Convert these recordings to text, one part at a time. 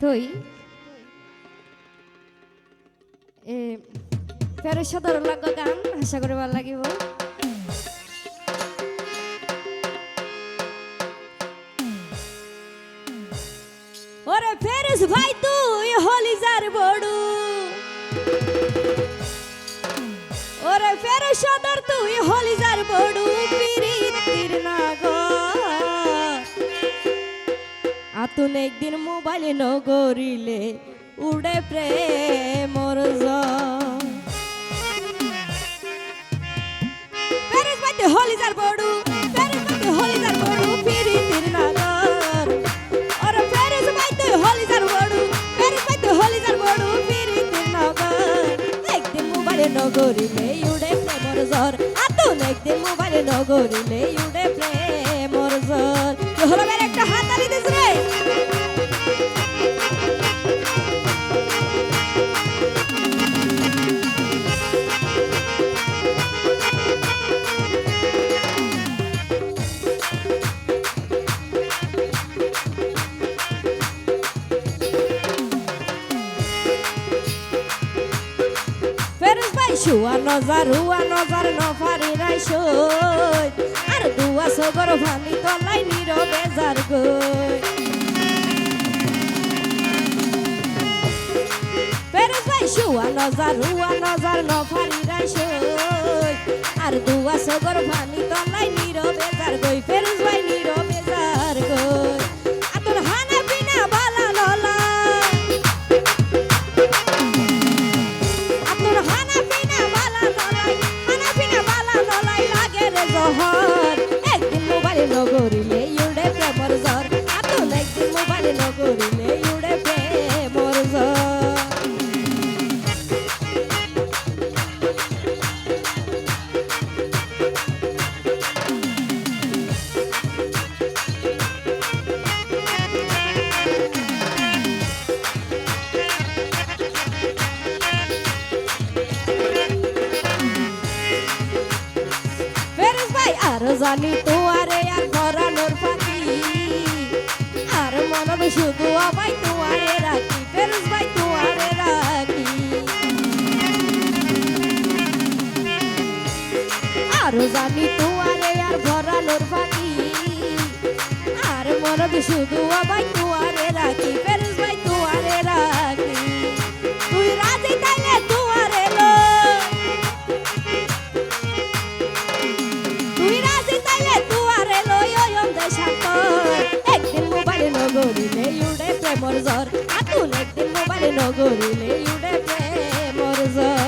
তুই? এ ফেরো সদর লাগ গান, আশা করি ভালো লাগিব। ওরে ফেরস ভাই, তুই হলি যার বড়ু। ওরে ফেরস সদর, তুই হলি যার বড়ু। পিরিতির নাগর। আতুন একদিন মোবাইল নগরিলে উড়ে প্রেমর প্যারিস বাইতে হলি যার বড়ু প্যারিস বাইতে হলি যার বড়ু পিরি তীর নাগর আর প্যারিস বাইতে হলি যার বড়ু প্যারিস বাইতে হলি যার বড়ু পিরি তীর নাগর একদিন মোবাইল নগরিলে উড়ে প্রেমর জ্বর আতুন একদিন মোবাইল নগরিলে উড়ে প্রেমর শুয়া নজার, হুয়া নজার নফারি রাই সই আর দুয়া সগর ভানি তলাই নীরবে যার গই। ফেরস ভাই শুয়া নজার, হুয়া নজার নফারি রাই সই আর দুয়া সগর ভানি তলাই নীরবে যার গই। ফেরস ভাই heart. জানি তো আরে আর ধরানোর পাখি আর মনে শুধু আমায় তোমারে রাখি ফেরস ভাই তো আরে রাখি। আরও জানি তোমারে আর ভরানোর পাখি আর মনে শুধু আমায় তোমারে রাখি ইউডে প্রেমর জ্বর। আতুন একদিন মোবাইল নগরিলে ইউডে প্রেমর জ্বর।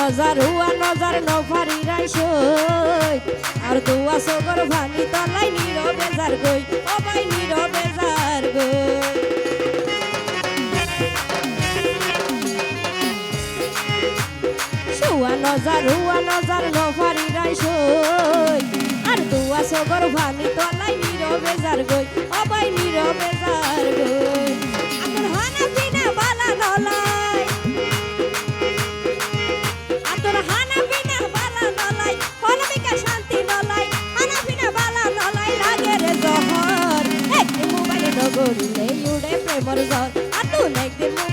নজার, হুয়া নজার নফারি রাই সই আর দুয়া সগর ভানি তলাই নীরবে যার গই অবাই নীরবে যার গই। শুয়া নজার হুয়া নজার নফারি রাই সই। আর দুয়া সগর ভানি তলাই নীরবে যার গই অবাই নীরবে যার গই।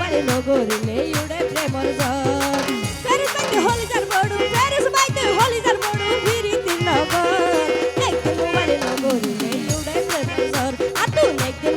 একদিন মোবাইল নগরিলে উড়ে প্রেমর জ্বর প্যারিস বাইতে হলি যার বড়ু, প্যারিস বাইতে হলি যার বড়ু, ফিরিতি নগর। একদিন মোবাইল মোবাইল নগরিলে উড়ে প্রেমর জ্বর আতুন একদিন